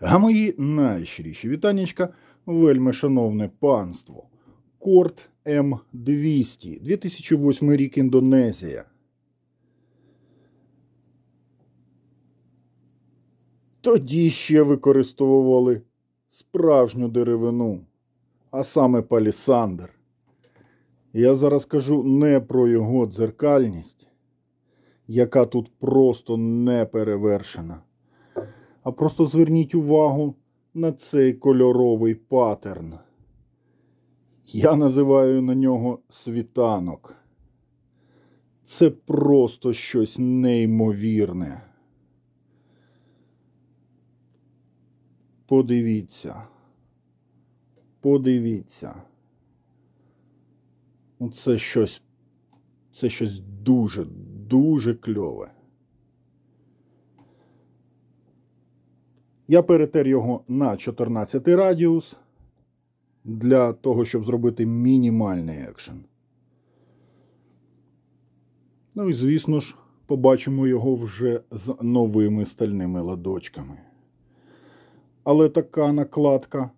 А мої найщиріші вітаннячка, вельми шановне панство. Корт М200, 2008 рік Індонезія. Тоді ще використовували справжню деревину, а саме палісандр. Я зараз кажу не про його дзеркальність, яка тут просто не перевершена. А просто зверніть увагу на цей кольоровий паттерн. Я називаю на нього світанок. Це просто щось неймовірне. Подивіться. Подивіться. Це щось. Це щось дуже, дуже кльове. Я перетер його на 14 радіус для того, щоб зробити мінімальний екшен. Ну і звісно ж, побачимо його вже з новими стальними ладочками. Але така накладка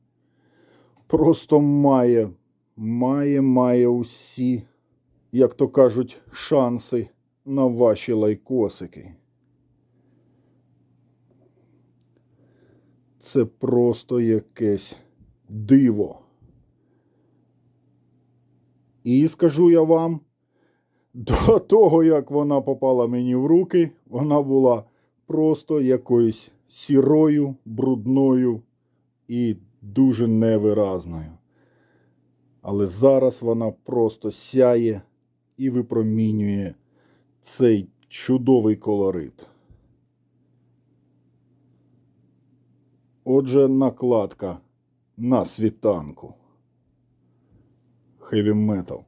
просто має, має, має усі, як то кажуть, шанси на ваші лайкосики. Це просто якесь диво. І скажу я вам, до того, як вона попала мені в руки, вона була просто якоюсь сірою, брудною і дуже невиразною. Але зараз вона просто сяє і випромінює цей чудовий колорит. Отже, накладка на світанку. Хеві Metal.